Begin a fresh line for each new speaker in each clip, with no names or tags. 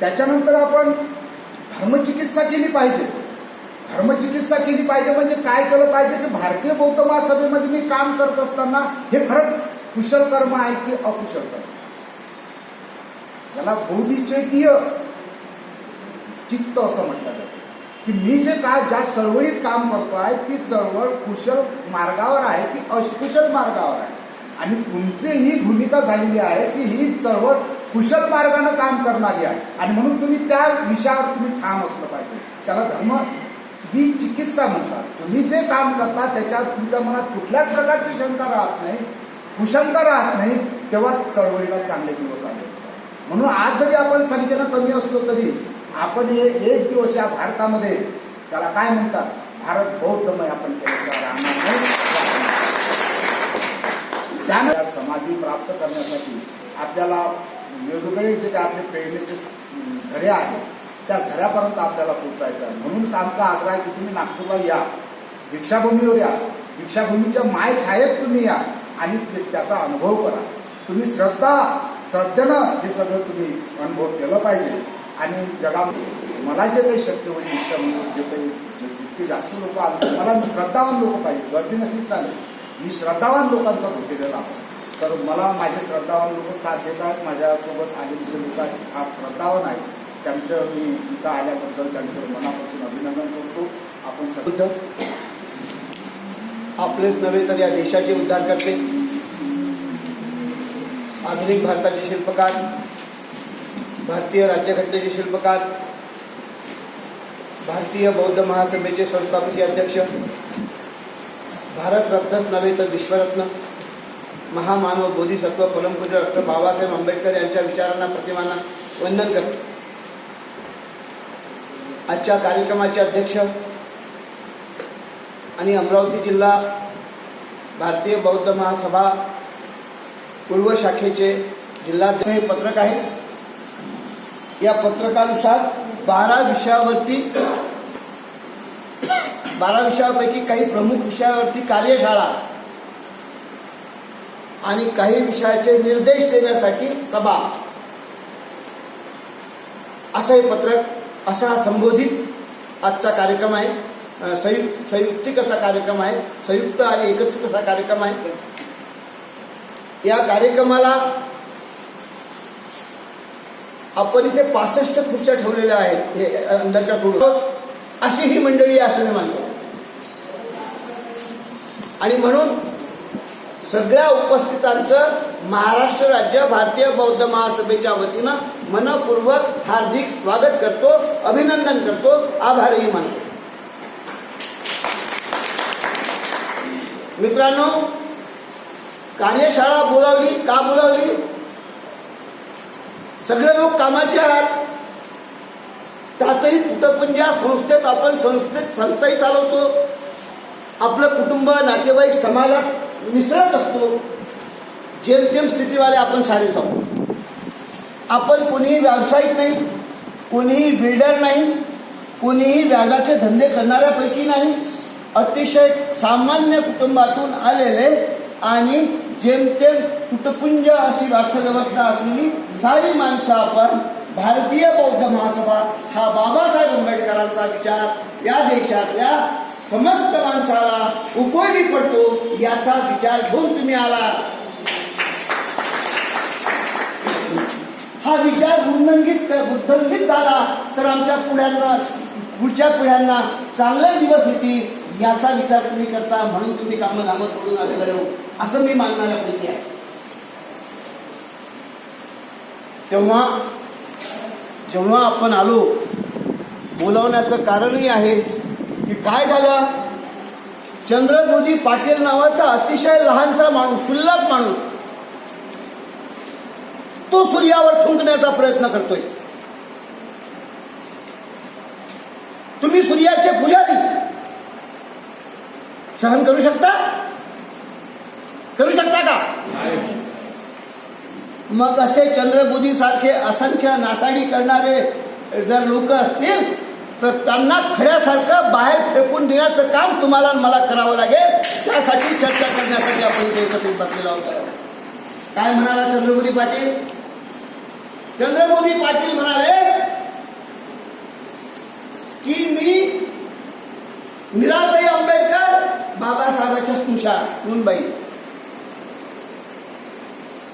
त्याच्यानंतर आपण धर्मचिकित्सा केली पाहिजे. धर्मचिकित्सा केली पाहिजे म्हणजे काय केलं पाहिजे की भारतीय बौद्ध महासभेमध्ये मी काम करत असताना हे खरंच कुशल कर्म आहे की अकुशल कर्म? याला बौद्धिचेतीय चित्त असं म्हटलं जातं. की मी जे काय ज्या चळवळीत काम करतो आहे ती चळवळ कुशल मार्गावर आहे की अकुशल मार्गावर आहे? आणि तुमची ही भूमिका झालेली आहे की ही चळवळ कुशल मार्गानं काम करणारी आहे. आणि म्हणून तुम्ही त्या विषयावर तुम्ही ठाम असलं पाहिजे. त्याला धर्म ही चिकित्सा म्हणतात. तुम्ही जे काम करता त्याच्यात तुमच्या मनात कुठल्याच प्रकारची शंका राहत नाही. कुशलता राहत नाही तेव्हा चळवळीला चांगले दिवस आले म्हणून आज जरी आपण संख्येनं कमी असलो तरी आपण हे एक दिवस या भारतामध्ये त्याला काय म्हणतात? भारत बौद्धमय आपण त्यानं समाधी प्राप्त करण्यासाठी आपल्याला वेगवेगळे जे काय आपले प्रेरणेचे झरे आहेत त्या झऱ्यापर्यंत आपल्याला पोहोचायचं आहे. म्हणूनच आमचा आग्रह आहे की तुम्ही नागपूरला या. दीक्षाभूमीवर या. दीक्षाभूमीच्या माय छायेत तुम्ही या आणि ते- त्याचा अनुभव करा. तुम्ही श्रद्धा श्रद्धेनं हे सगळं तुम्ही अनुभव केलं पाहिजे. आणि जगामध्ये मला जे काही शक्य होईल दीक्षाभूमीवर जे काही जितके जास्त लोक आले मला श्रद्धावान लोक पाहिजे. गर्दी नक्कीच चालेल. मी श्रद्धावान लोकांचा भेटलेला आहे. तर मला माझे श्रद्धावान लोक साथ देतात माझ्यासोबत आलेले लोक हा श्रद्धावान आहे त्यांचं मी इथं आल्याबद्दल त्यांचं मनापासून अभिनंदन करतो. आपण
बुद्ध
सगळं
आपलेच नव्हे तर या देशाचे उद्धार करते आधुनिक भारताचे शिल्पकार भारतीय राज्यघटनेचे शिल्पकार भारतीय बौद्ध महासभेचे संस्थापकीय अध्यक्ष भारतरत्नच नव्हे तर विश्वरत्न. महामानव बोधिसत्व परमपूज्य डॉक्टर बाबासाहेब आंबेडकर यांच्या विचारांना प्रतिमाना वंदन करतो. आजच्या कार्यक्रमाचे अध्यक्ष आणि अमरावती जिल्हा भारतीय बौद्ध महासभा पूर्व शाखेचे जिल्हाध्यक्ष हे पत्रक आहे. या पत्रकानुसार बारा विषयावरती बारा विषयापैकी काही प्रमुख विषयावरती कार्यशाळा आणि काही विषयाचे निर्देश देण्यासाठी सभा. असं हे पत्रक असा संबोधित आजचा कार्यक्रम आहे. संयुक्त संयुक्तिक असा कार्यक्रम आहे संयुक्त आणि एकत्रित असा कार्यक्रम आहे? या कार्यक्रमाला आपण इथे पासष्ट खुर्च्या ठेवलेल्या आहेत हे अंदरच्या सोडून अशी ही मंडळी असल्याने मानतो. आणि म्हणून सगळ्या उपस्थितांचं महाराष्ट्र राज्य भारतीय बौद्ध महासभेच्या वतीनं मनपूर्वक हार्दिक स्वागत करतो अभिनंदन करतो आभारही मानतो. मित्रांनो कार्यशाळा बोलावली का बोलावली? सगळे लोक कामाचे आहात. त्यातही कुठं पण ज्या संस्थेत आपण संस्थेत संस्थाही चालवतो. आपलं कुटुंब नातेवाईक समाजात मिसळत असतो. जेमतेम स्थितीवाले आपण सारे जाऊ. आपण कोणीही व्यावसायिक नाही कोणीही बिल्डर नाही कोणीही व्याजाचे धंदे करणाऱ्यापैकी नाही अतिशय सामान्य कुटुंबातून आलेले आणि जेमतेम तुटपुंज अशी अर्थव्यवस्था असलेली सारी माणसं आपण भारतीय बौद्ध महासभा हा बाबासाहेब आंबेडकरांचा विचार या देशातल्या समस्त माणसाला उपयोगी पडतो याचा विचार घेऊन तुम्ही आला. हा विचार उल्लंघित उल्लंघित झाला तर आमच्या पुढ्यांना पुढच्या पिढ्यांना चांगले दिवस येतील याचा विचार तुम्ही करता म्हणून तुम्ही कामं धामं सोडून आलेलं हो. असं मी मानणाऱ्यापैकी आहे. तेव्हा जेव्हा आपण आलो बोलावण्याचं कारणही आहे. की काय झालं? चंद्रबोधी पाटील नावाचा अतिशय लहानसा माणूस क्षुल्लक माणूस तो सूर्यावर थुंकण्याचा प्रयत्न करतोय. तुम्ही सूर्याचे पुजारी. सहन करू शकता? करू शकता का? मग असे चंद्रबोधी सारखे असंख्य नासाडी करणारे जर लोक असतील तर त्यांना खड्यासारखं बाहेर फेकून देण्याचं काम तुम्हाला मला करावं लागेल. त्यासाठी चर्चा करण्यासाठी आपण इथे एकत्रित बसलेलो आहोत. काय म्हणाला चंद्रमोदी पाटील? चंद्रमोदी पाटील म्हणाले की मी मीराबाई आंबेडकर बाबासाहेबांच्या स्नुषा मुंबई.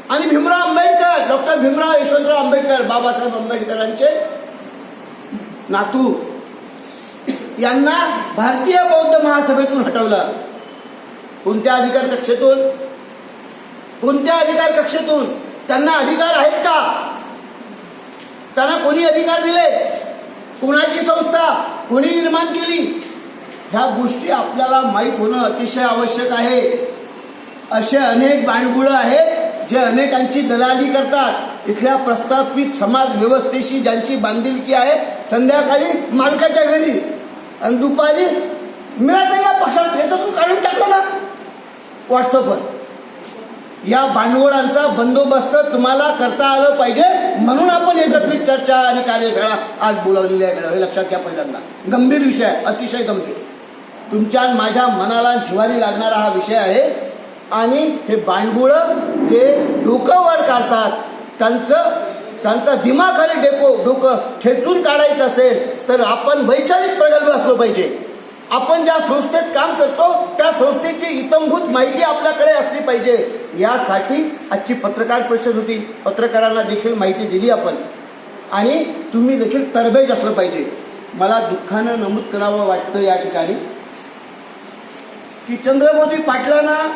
आणि भीमराव आंबेडकर डॉक्टर भीमराव यशवंतराव आंबेडकर बाबासाहेब आंबेडकरांचे नातू. यांना भारतीय बौद्ध महासभेतून हटवलं. कोणत्या अधिकार कक्षेतून? कोणत्या अधिकार कक्षेतून? त्यांना अधिकार आहेत का? त्यांना कोणी अधिकार दिले? कोणाची संस्था? कोणी निर्माण केली? ह्या गोष्टी आपल्याला माहीत होणं अतिशय आवश्यक आहे. असे अनेक बाणगुळं आहेत जे अनेकांची दलाली करतात. इथल्या प्रस्थापित समाज व्यवस्थेशी ज्यांची बांधिलकी आहे संध्याकाळी मालकाच्या घरी. आणि दुपारी मिळालं या पक्षात याच्यातून काढून टाकलं ना व्हॉट्सअपवर. या भांडवळांचा बंदोबस्त तुम्हाला करता आलं पाहिजे म्हणून आपण एकत्रित चर्चा आणि कार्यशाळा आज बोलावलेली आहे. हे लक्षात घ्या पहिल्यांदा. गंभीर विषय आहे अतिशय गंभीर. तुमच्या माझ्या मनाला जिवारी लागणारा हा विषय आहे आणि हे बांडगुळं जे डोकं वर काढतात त्यांचं त्यांचा दिमाखाली डेको डोकं ठेचून काढायचं असेल तर आपण वैचारिक प्रगल्भ असलो पाहिजे. आपण ज्या संस्थेत काम करतो त्या संस्थेची इतंभूत माहिती आपल्याकडे असली पाहिजे. यासाठी आजची पत्रकार परिषद होती. पत्रकारांना देखील माहिती दिली आपण. आणि तुम्ही देखील तरबेज असलं पाहिजे. मला दुःखानं नमूद करावं वाटतं या ठिकाणी. की चंद्रमोदी पाटलांना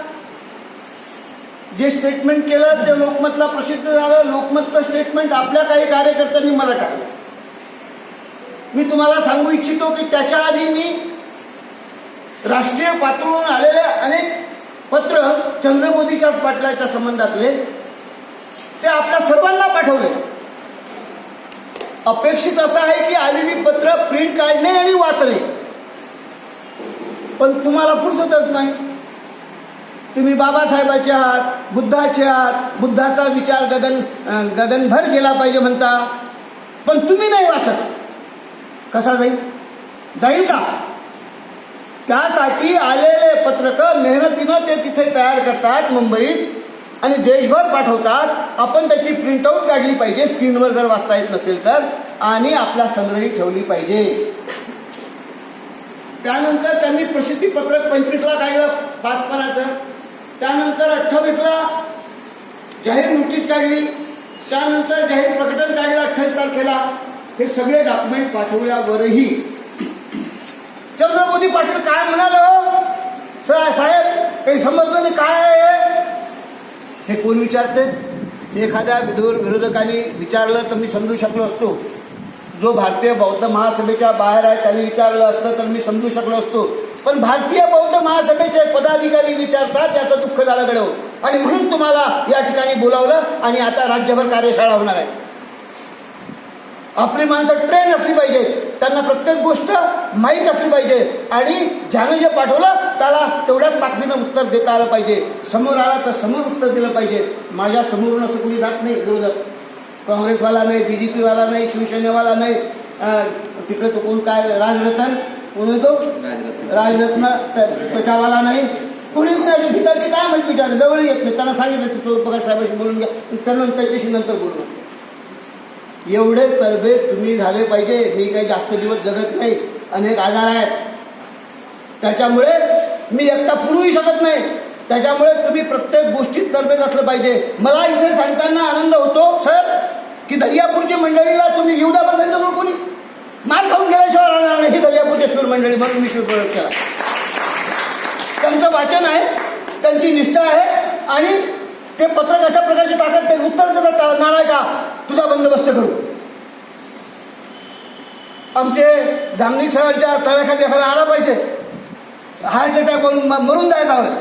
जे स्टेटमेंट केलं ते लोकमतला प्रसिद्ध झालं. लोकमतचं स्टेटमेंट आपल्या काही कार्यकर्त्यांनी मला टाकलं. मी तुम्हाला सांगू इच्छितो की त्याच्या आधी मी राष्ट्रीय पातळीवरून आलेले अनेक पत्र चंद्रमोदीच्याच पाटलाच्या संबंधातले ते आपल्या सर्वांना पाठवले. अपेक्षित असं आहे की आलेली पत्र प्रिंट काढणे आणि वाचणे पण तुम्हाला फुरसतच नाही. तुम्ही बाबासाहेबाचे आहात बुद्धाचे आहात बुद्धाचा विचार गगन गगनभर गेला पाहिजे म्हणता. पण तुम्ही नाही वाचत. कसा जाईल? जाईल का? त्यासाठी आलेले पत्रक मेहनतीनं ते तिथे तयार करतात मुंबईत आणि देशभर पाठवतात. आपण त्याची प्रिंटआउट काढली पाहिजे स्क्रीनवर जर वाचता येत नसेल तर आणि आपला संग्रही ठेवली पाहिजे. त्यानंतर त्यांनी प्रसिद्धी पत्रक पंचवीसला काढलं पाच पानाचं त्यानंतर अठ्ठावीसला जाहीर नोटीस काढली. त्यानंतर जाहीर प्रकटन काढलं अठ्ठावीस तारखेला. हे सगळे डॉक्युमेंट पाठवल्यावरही. चंद्रमोदी पाटील काय म्हणाले हो? साहेब काही समजलं नाही काय आहे हे? कोण विचारते? एखाद्या विधुर विरोधकांनी विचारलं तर मी समजू शकलो असतो. जो भारतीय बौद्ध महासभेच्या बाहेर आहे त्यांनी विचारलं असतं तर मी समजू शकलो असतो. पण भारतीय बौद्ध महासभेचे पदाधिकारी विचारतात याचं दुःख झालं गडव आणि म्हणून तुम्हाला या ठिकाणी बोलावलं आणि आता राज्यभर कार्यशाळा होणार आहे. आपली माणसं ट्रेन असली पाहिजे. त्यांना प्रत्येक गोष्ट माहीत असली पाहिजे. आणि ज्यानं जे पाठवलं त्याला तेवढ्याच ताकदीनं उत्तर देता आलं पाहिजे. समोर आला तर समोर उत्तर दिलं पाहिजे. माझ्या समोरून असं कोणी जात नाही विरोधक. काँग्रेसवाला नाही बी जे पीवाला नाही शिवसेनेवाला नाही. तिकडे तो कोण काय राजरतन? तो? राजरत्न त्या- त्याच्यावाला नाही. कोणीच नाही भिकारचे काय माहिती विचार? जवळ येत नाही. त्यांना सांगितलं की चोर पगार साहेबांशी बोलून घ्या त्यानंतर त्याच्याशी नंतर बोलून एवढे तरबेज तुम्ही झाले पाहिजे. मी काही जास्त दिवस जगत नाही. अनेक आजार आहेत. त्याच्यामुळे मी एकटा पुरूही शकत नाही. त्याच्यामुळे तुम्ही प्रत्येक गोष्टीत तरबेज असलं पाहिजे. मला इथे सांगताना आनंद होतो सर की दर्यापूरची मंडळीला तुम्ही येऊ द्या बरं कोणी? मार खाऊन गेल्याशिवाय राहणार नाही ही दर्यापूरची सूर मंडळी म्हणून मी शूर प्रयोग केला. त्यांचं वाचन आहे त्यांची निष्ठा आहे आणि ते पत्रक अशा प्रकारचे टाकत ते उत्तर देतात नाळाच्या का तुझा बंदोबस्त करू. आमचे जामणी सरांच्या तळ्याखाली एखादा आला पाहिजे. हार्ट अटॅक होऊन मरून जायला हवं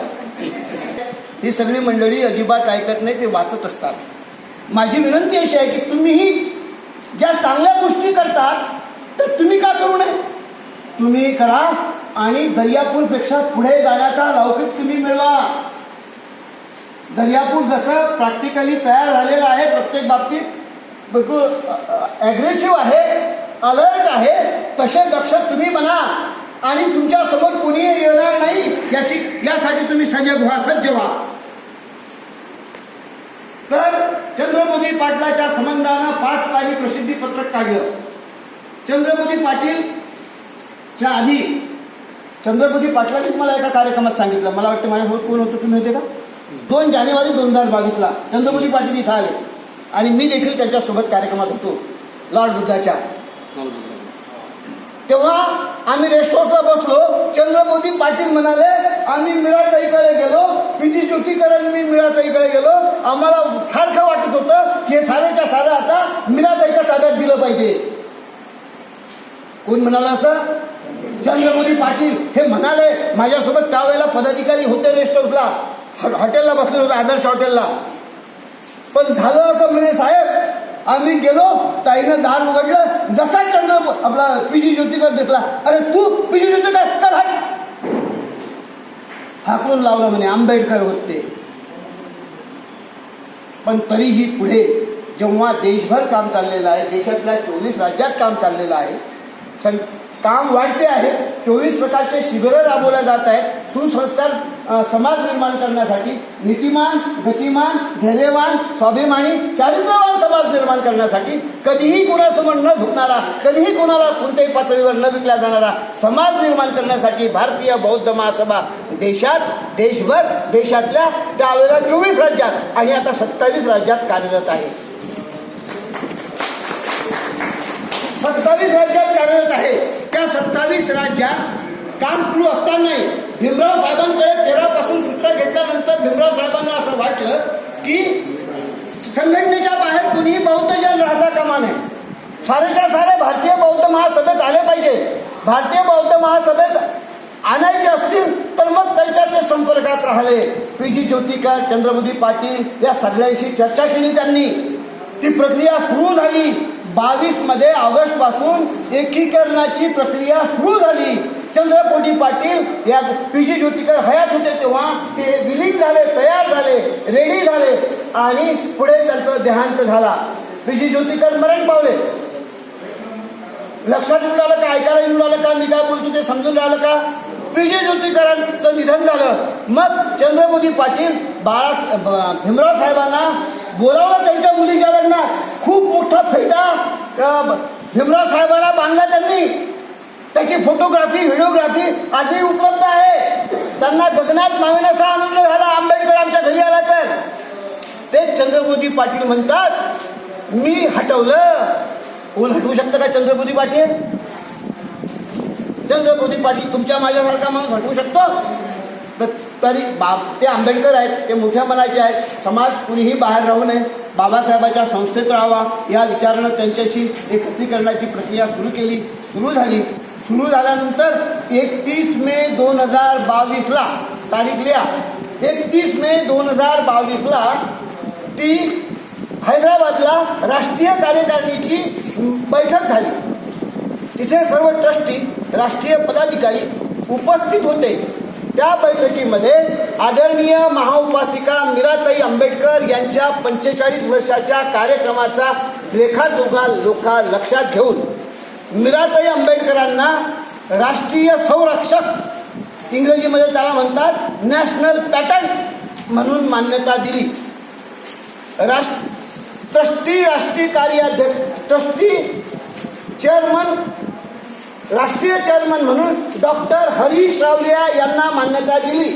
ही सगळी मंडळी अजिबात ऐकत नाही ते वाचत असतात. माझी विनंती अशी आहे की तुम्हीही ज्या चांगल्या गोष्टी करतात तर तुम्ही का करू नये? तुम्ही करा आणि दर्यापूरपेक्षा पुढे जाण्याचा लौकिक तुम्ही मिळवा. दर्यापूर जसं प्रॅक्टिकली तयार झालेलं आहे प्रत्येक बाबतीत बिलकुल ॲग्रेसिव्ह आहे अलर्ट आहे तसे दक्ष तुम्ही म्हणा आणि तुमच्यासमोर कुणीही येणार नाही याची यासाठी तुम्ही सजग व्हा सज्ज व्हा. तर चंद्रमोदी पाटलाच्या संबंधानं पाच पाणी प्रसिद्धी पत्रक काढलं. चंद्रपती पाटील च्या आधी चंद्रपती पाटलांनीच मला एका कार्यक्रमात सांगितलं. मला वाटतं माझ्यासोबत कोण होतं तुम्ही होते का? दोन जानेवारी दोन हजार बावीसला चंद्रपती पाटील इथं आले. आणि मी देखील त्यांच्यासोबत कार्यक्रमात होतो. लॉर्ड बुद्धाच्या. तेव्हा आम्ही रेस्ट हाऊसला बसलो. चंद्रपोती पाटील म्हणाले आम्ही मिळाताईकडे गेलो. पिटी ज्योतीकरण मी मिळाताईकडे गेलो. आम्हाला सारखं वाटत होतं की हे सारेच्या सारं आता मिळाताईच्या ताब्यात दिलं पाहिजे. कोण म्हणाला असं? चंद्रमोदी पाटील. हे म्हणाले माझ्यासोबत त्यावेळेला पदाधिकारी होते रेस्ट हाऊसला हॉटेलला बसले होते आदर्श हॉटेलला पण झालं असं म्हणे साहेब. आम्ही गेलो ताईनं दार उघडलं जसा चंद्र आपला पीजी ज्योतिकर दिसला. अरे तू पीजी ज्योतिकर चल हट. हाकलून लावलं म्हणे आंबेडकर होते. पण तरीही पुढे जेव्हा देशभर काम चाललेलं आहे देशातल्या चोवीस राज्यात काम चाललेलं आहे सं काम वाढते आहे. चोवीस प्रकारचे शिबिरं राबवल्या जात आहेत. सुसंस्कार समाज निर्माण करण्यासाठी नीतिमान गतिमान धैर्यवान स्वाभिमानी चारित्र्यवान समाज निर्माण करण्यासाठी कधीही कुणासमोर न झुकणारा कधीही कुणाला कोणत्याही पातळीवर न विकला जाणारा समाज निर्माण करण्यासाठी भारतीय बौद्ध महासभा देशात देशभर देशातल्या त्यावेळेला चोवीस राज्यात आणि आता सत्तावीस राज्यात कार्यरत आहे. सत्तावीस राज्यात कार्यरत आहे. त्या सत्तावीस राज्यात काम सुरू असतानाही भीमराव साहेबांकडे तेरापासून सूत्र घेतल्यानंतर भीमराव साहेबांना असं वाटलं की संघटनेच्या बाहेर कुणीही बौद्ध जन राहता कामा नये. सारेच्या सारे भारतीय बौद्ध महासभेत आले पाहिजे. भारतीय बौद्ध महासभेत आणायचे असतील तर मग त्यांच्या ते संपर्कात राहिले. पी. जी. ज्योतिकर चंद्रबुद्धी पाटील या सगळ्यांशी चर्चा केली त्यांनी. ती प्रक्रिया सुरू झाली. बावीसमध्ये ऑगस्टपासून एकीकरणाची प्रक्रिया सुरू झाली. चंद्रपोटी पाटील या पी जी ज्योतिकर हयात होते तेव्हा ते विलीन झाले तयार झाले रेडी झाले आणि पुढे त्यांचं देहांत झाला. पी जी ज्योतिकर मरण पावले. लक्षात येऊन राहिलं का ऐकायला येऊन राहिलं का मी काय बोलतो ते समजून राहिलं का? विजय ज्योतिकरांचं निधन झालं. मग चंद्रपोटी पाटील बाळा भीमराव साहेबांना बोलावलं त्यांच्या मुलीच्या लग्नात. खूप मोठा फेटा भीमराव साहेबांना बांधला त्यांनी. त्याची फोटोग्राफी व्हिडिओग्राफी आजही उपलब्ध आहे. त्यांना गगनात माविण्याचा आनंद झाला आंबेडकर आमच्या घरी आला तर. ते चंद्रमोदी पाटील म्हणतात मी हटवलं. कोण हटवू शकतं का चंद्रमोदी पाटील? चंद्रमोदी पाटील तुमच्या माझ्यासारखा माणूस हटवू शकतो? तर तरी बाब ते आंबेडकर आहेत ते मोठ्या मनाचे आहेत. समाज कुणीही बाहेर राहू नये. बाबासाहेबाच्या संस्थेत राहावा. या विचारानं त्यांच्याशी एकत्रीकरणाची प्रक्रिया सुरू केली. सुरू झाली. सुरू झाल्यानंतर एकतीस मे दोन हजार बावीसला तारीख लिहा. एकतीस मे दोन हजार बावीसला ती हैदराबादला राष्ट्रीय कार्यकारिणीची बैठक झाली. तिथे सर्व ट्रस्टी राष्ट्रीय पदाधिकारी उपस्थित होते. त्या बैठकीमध्ये आदरणीय महाउपासिका मीराताई आंबेडकर यांच्या पंचेचाळीस वर्षाच्या कार्यक्रमाचा लेखाजोखा लोखा लक्षात घेऊन मीराताई आंबेडकरांना राष्ट्रीय संरक्षक इंग्रजीमध्ये त्याला म्हणतात नॅशनल पॅटर्न म्हणून मान्यता दिली. राष्ट्र ट्रस्टी राष्ट्रीय कार्याध्यक्ष ट्रस्टी चेअरमन राष्ट्रीय चेअरमन म्हणून डॉक्टर हरीश रावलिया यांना मान्यता दिली.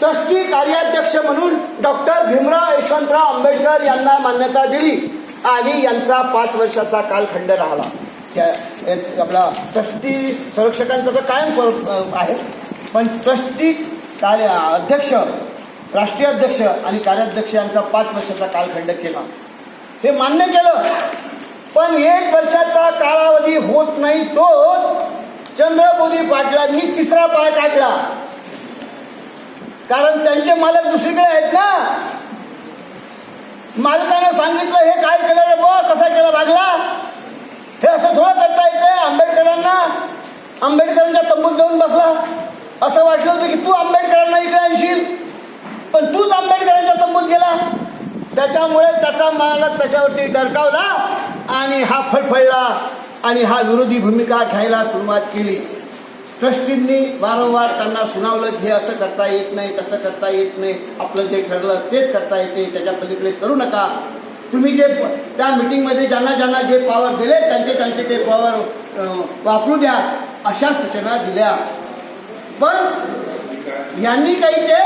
ट्रस्टी कार्याध्यक्ष म्हणून डॉक्टर भीमराव यशवंतराव आंबेडकर यांना मान्यता दिली आणि यांचा पाच वर्षाचा कालखंड राहिला. त्या आपला ट्रस्टी संरक्षकांचा तर कायम आहे. पण ट्रस्टी कार्य अध्यक्ष राष्ट्रीय अध्यक्ष आणि कार्याध्यक्ष यांचा पाच वर्षाचा कालखंड केला. हे मान्य केलं. पण एक वर्षाचा कालावधी होत नाही तो चंद्रबोधी पाटलांनी तिसरा पाय काढला. कारण त्यांचे मालक दुसरीकडे आहेत ना? मालकानं सांगितलं हे काय केलं रे बा कसा केला लागला? हे असं थोडं करता येते आंबेडकरांना. आंबेडकरांच्या तंबूत जाऊन बसला. असं वाटलं होतं की तू आंबेडकरांना इकडे आणशील. पण तूच आंबेडकरांच्या तंबूत गेला. त्याच्यामुळे त्याचा मालक त्याच्यावरती डरकावला. आणि हा फळफळला आणि हा विरोधी भूमिका घ्यायला सुरुवात केली. ट्रस्टींनी वारंवार त्यांना सुनावलं की हे असं करता येत नाही तसं करता येत नाही आपलं जे ठरलं तेच करता येते त्याच्या पलीकडे करू नका. तुम्ही जे त्या मिटिंगमध्ये ज्यांना ज्यांना जे पॉवर दिले त्यांचे त्यांचे ते पॉवर वापरू द्या अशा सूचना दिल्या. पण यांनी काही ते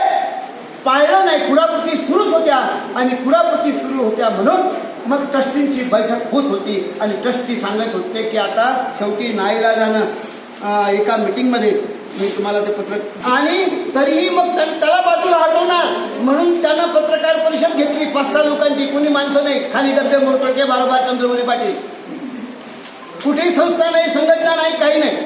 पाळलं नाही. कुडापुटी सुरूच होत्या आणि कुडापुटी सुरू होत्या म्हणून मग ट्रस्टींची बैठक होत होती आणि ट्रस्टी सांगत होते की आता शेवटी नाईला जाणं एका मिटिंगमध्ये मी तुम्हाला ते पत्रक आणि तरीही मग त्याला बाजूला हटवणार. म्हणून त्यानं पत्रकार परिषद घेतली. पाच सहा लोकांची कोणी माणसं नाही. खाली डब्बे मोरटके बारोबार चंद्रपुरी पाटील. कुठेही संस्था नाही संघटना नाही काही नाही.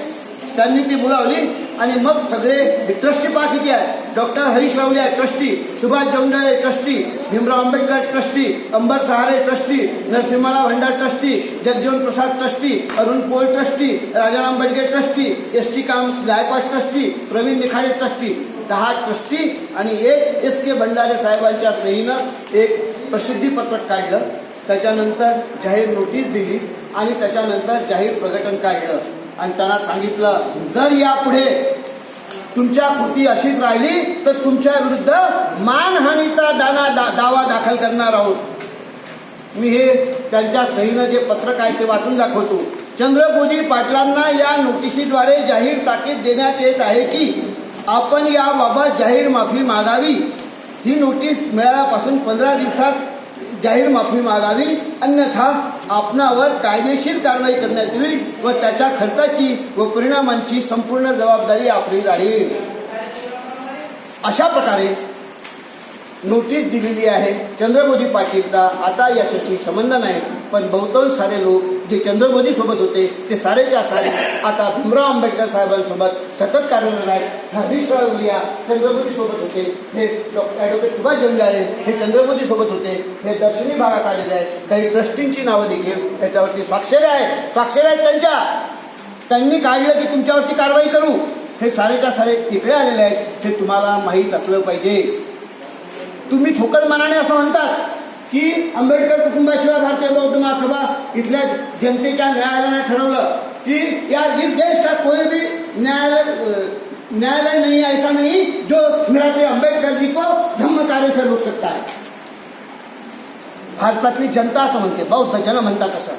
त्यांनी ती बोलावली आणि मग सगळे ट्रस्टी पहा किती आहे doctor Harish Rawle trustee. Subhash Jamdale trustee. Bhimrao Ambedkar trustee. Ambar Sahare trustee. Narasimharao Bhandar trustee. Jagjivan Prasad trustee. Arun Pol trustee. Rajaram Badge trustee. S T काम गायकवाड ट्रस्टी. प्रवीण निखाडे ट्रस्टी. दहा ट्रस्टी आणि एक S के भंडारे साहेबांच्या सहीनं एक प्रसिद्धीपत्रक काढलं. त्याच्यानंतर जाहीर नोटीस दिली आणि त्याच्यानंतर जाहीर प्रकटन काढलं. आणि त्यांना सांगितलं जर यापुढे तुमच्या कृती अशीच राहिली तर तुमच्या विरुद्ध मानहानीचा दाना दा, दावा दाखल करणार आहोत. मी हे त्यांच्या सहीनं जे पत्रक आहे ते वाचून दाखवतो. चंद्रभोजी पाटलांना या नोटिशीद्वारे जाहीर ताकीद देण्यात येत आहे की आपण याबाबत जाहीर माफी मागावी. ही नोटीस मिळाल्यापासून पंधरा दिवसात जाहीर माफी मागावी अन्यथा आपणावर कायदेशीर कारवाई करण्यात येईल व त्याच्या खर्चाची व परिणामांची संपूर्ण जबाबदारी आपली राहील. अशा प्रकारे नोटीस दिलेली आहे. चंद्रबोधी पाटीलचा आता यासाठी संबंध नाही. पण बहुतांश सारे लोक जे चंद्रमोदी सोबत होते ते सारेच्या सारे. आता भीमराव आंबेडकर साहेबांसोबत सतत कार्यरत आहेत. हरीशराव राव चंद्रमोदी सोबत होते. हे डॉक्टर ॲडव्होकेट सुभाष जंजाळे हे चंद्रमोदी सोबत होते. हे दर्शनी भागात आलेले आहेत. काही ट्रस्टींची नावं देखील त्याच्यावरती स्वाक्षरी आहेत. स्वाक्षऱ्या आहेत त्यांच्या. त्यांनी काढलं की तुमच्यावरती कारवाई करू. हे सारेच्या सारे इकडे आलेले आहेत. हे तुम्हाला माहीत असलं पाहिजे. तुम्ही ठोकल मनाने असं म्हणतात. की आंबेडकर कुटुंबाशिवाय भारतीय बौद्ध महासभा इथल्या जनतेच्या न्यायालयाने ठरवलं की या इस देश का कोई भी न्यायालय न्यायालय नहीं है, ऐसा नहीं जो मिराते अम्बेडकर जी को धम्म कार्य से रोक सकता है। भारतातली जनता असं म्हणते बौद्ध जन म्हणतात असं.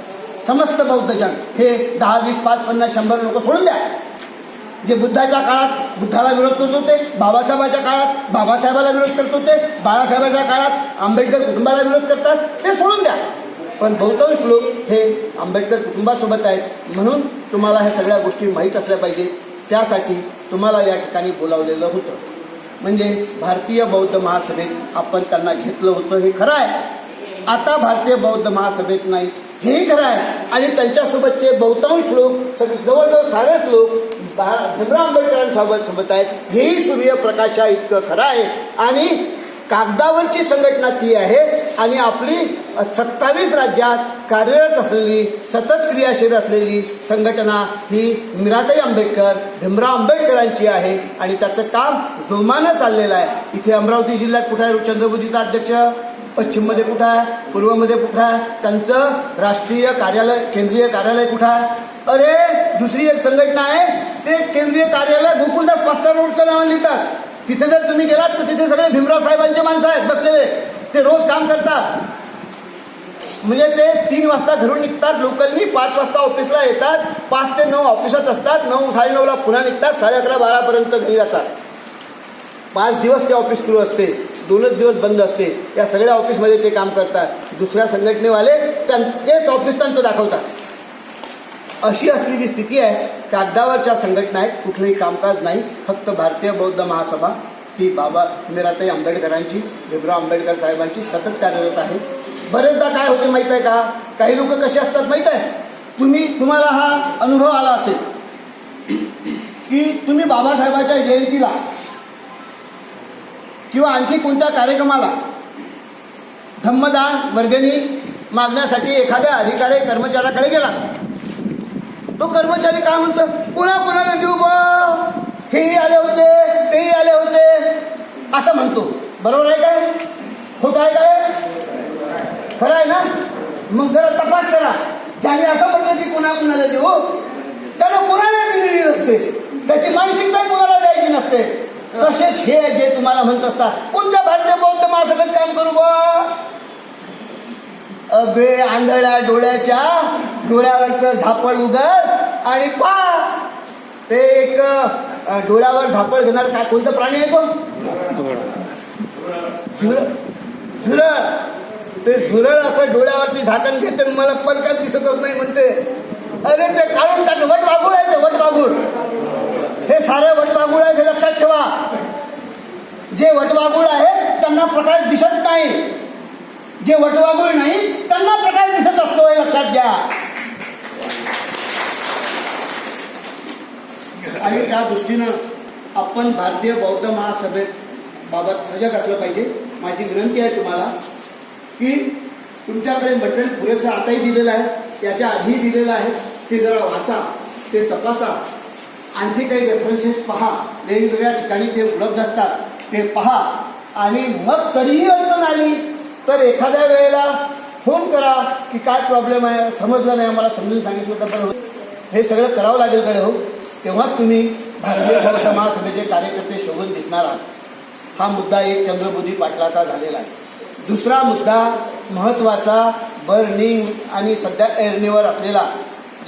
समस्त बौद्ध जन हे दहा वीस पाच पन्नास शंभर लोक सोडून द्या. जे बुद्धाच्या काळात बुद्धाला विरोध करत होते बाबासाहेबाच्या काळात बाबासाहेबाला विरोध करत होते बाळासाहेबाच्या काळात आंबेडकर कुटुंबाला विरोध करतात ते सोडून द्या. पण बहुतांश लोक हे आंबेडकर कुटुंबासोबत आहेत. म्हणून तुम्हाला ह्या सगळ्या गोष्टी माहीत असल्या पाहिजे. त्यासाठी तुम्हाला या ठिकाणी बोलावलेलं होतं. म्हणजे भारतीय बौद्ध महासभेत आपण त्यांना घेतलं होतं हे खरं आहे. आता भारतीय बौद्ध महासभेत नाही. हेही खरं आहे. आणि त्यांच्यासोबतचे बहुतांश लोक सगळे जवळजवळ सारेच लोक भीमराव आंबेडकरांसोबत सोबत आहेत. हेही सूर्यप्रकाशा इतकं खरं आहे. आणि कागदावरची संघटना ती आहे. आणि आपली सत्तावीस राज्यात कार्यरत असलेली सतत क्रियाशील असलेली संघटना ही मीराताई आंबेडकर भीमराव आंबेडकरांची आहे. आणि त्याचं काम जोमानं चाललेलं आहे. इथे अमरावती जिल्ह्यात कुठे आहे? चंद्रबुद्धीचा अध्यक्ष? पश्चिममध्ये कुठं आहे? पूर्वमध्ये कुठं आहे? त्यांचं राष्ट्रीय कार्यालय केंद्रीय कार्यालय कुठं आहे? अरे दुसरी एक संघटना आहे. ते केंद्रीय कार्यालय गोकुलदास पास्ता रोडचं नाव लिहितात. तिथे जर तुम्ही गेलात तर तिथे सगळे भीमराव साहेबांचे माणसं आहेत बसलेले. ते रोज काम करतात. म्हणजे ते तीन वाजता घरून निघतात लोकलनी पाच वाजता ऑफिसला येतात. पाच ते नऊ ऑफिसात असतात. नऊ साडेनऊला पुन्हा निघतात. साडे अकरा बारापर्यंत घरी जातात. पाच दिवस ते ऑफिस सुरू असते दोनच दिवस बंद असते. या सगळ्या ऑफिसमध्ये ते काम करतात. दुसऱ्या संघटनेवाले त्यां तेच ऑफिस त्यांचं दाखवतात. अशी असलेली स्थिती आहे कागदावरच्या संघटना आहेत कुठलंही कामकाज नाही. फक्त भारतीय बौद्ध महासभा ही बाबा मीराताई आंबेडकरांची भीमराव आंबेडकर साहेबांची सतत कार्यरत आहे. बरेचदा काय होते माहीत आहे का? काही लोक कसे असतात माहीत आहे? तुम्ही तुम्हाला हा अनुभव आला असेल की तुम्ही बाबासाहेबाच्या जयंतीला किंवा आणखी कोणत्या कार्यक्रमाला? धम्मदान वर्गणी मागण्यासाठी एखाद्या अधिकारी कर्मचाऱ्याकडे गेला. तो कर्मचारी काय म्हणतो? पुन्हा कोणाला देऊ बा? हेही आले होते तेही आले होते. असं म्हणतो. बरोबर आहे काय? होत आहे काय? खरं आहे ना? मग जरा तपास करा. ज्याने असं म्हटलं की कुणा कुणाला देऊ त्याला कुणाला दिलेली नसते. त्याची मानसिकता कुणाला द्यायची नसते. तसेच हे जे तुम्हाला म्हणत असतात कोणत्या भारतीय बौद्ध महासभेत काम करू बा? अबे आंधळ्या डोळ्याच्या डोळ्यावरचं झापड उघड आणि पा! ते एक डोळ्यावर झापड घेणार काय कोणतं प्राणी आहे तो झुरळ. झुरळ. ते झुरळ असं डोळ्यावरती झाकण घेते मला पलकाच दिसतच नाही म्हणते. अरे ते काढून टाक. वाघूळ आहे ते वट वाघूळ हे सारं वटवागुळ आहे हे लक्षात ठेवा. जे वटवागुळ आहे त्यांना प्रकाश दिसत नाही. जे वटवागुळ नाही त्यांना प्रकाश दिसत असतो हे लक्षात घ्या. आणि त्या दृष्टीनं आपण भारतीय बौद्ध महासभेत बाबत सजग असलं पाहिजे. माझी विनंती आहे तुम्हाला की तुमच्याकडे मटेरियल पुरेसं आताही दिलेलं आहे याच्या आधीही दिलेलं आहे. ते जरा वाचा ते तपासा. आणखी काही रेफरन्सेस पहा. वेगवेगळ्या ठिकाणी ते उपलब्ध असतात. ते पहा. आणि मग तरीही अडचण आली तर एखाद्या वेळेला फोन करा की काय प्रॉब्लेम आहे समजलं नाही मला समजून सांगितलं तर बरं. होईल. हे सगळं करावं लागेल कडे हो? तेव्हाच तुम्ही भारतीय बौद्ध महासभेचे कार्यकर्ते शोभून दिसणार आहात. हा मुद्दा एक चंद्रबुद्धी पाटलाचा झालेला आहे. दुसरा मुद्दा महत्त्वाचा बर्निंग आणि सध्या एअरनीवर असलेला